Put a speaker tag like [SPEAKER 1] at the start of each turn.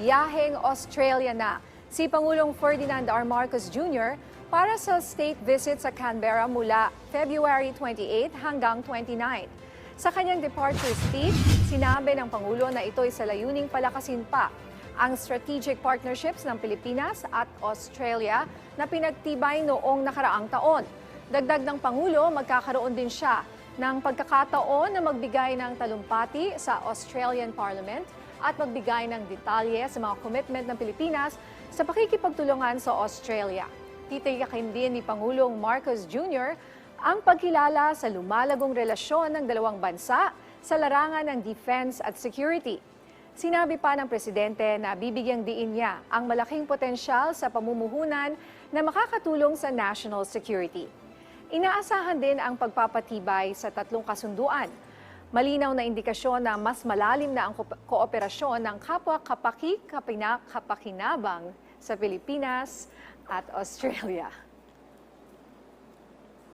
[SPEAKER 1] biyaheng Australia na si Pangulong Ferdinand R. Marcos Jr. para sa state visit sa Canberra mula February 28 hanggang 29. Sa kanyang departure speech, sinabi ng Pangulo na ito'y sa layuning palakasin pa ang strategic partnerships ng Pilipinas at Australia na pinagtibay noong nakaraang taon. Dagdag ng Pangulo, magkakaroon din siya ng pagkakataon na magbigay ng talumpati sa Australian Parliament at magbigay ng detalye sa mga commitment ng Pilipinas sa pakikipagtulungan sa Australia. Titiyakin din ni Pangulong Marcos Jr. ang pagkilala sa lumalagong relasyon ng dalawang bansa sa larangan ng defense at security. Sinabi pa ng Presidente na bibigyang diin niya ang malaking potensyal sa pamumuhunan na makakatulong sa national security. Inaasahan din ang pagpapatibay sa tatlong kasunduan. Malinaw na indikasyon na mas malalim na ang ko- kooperasyon ng kapwa kapaki kapakinabang sa Pilipinas at Australia.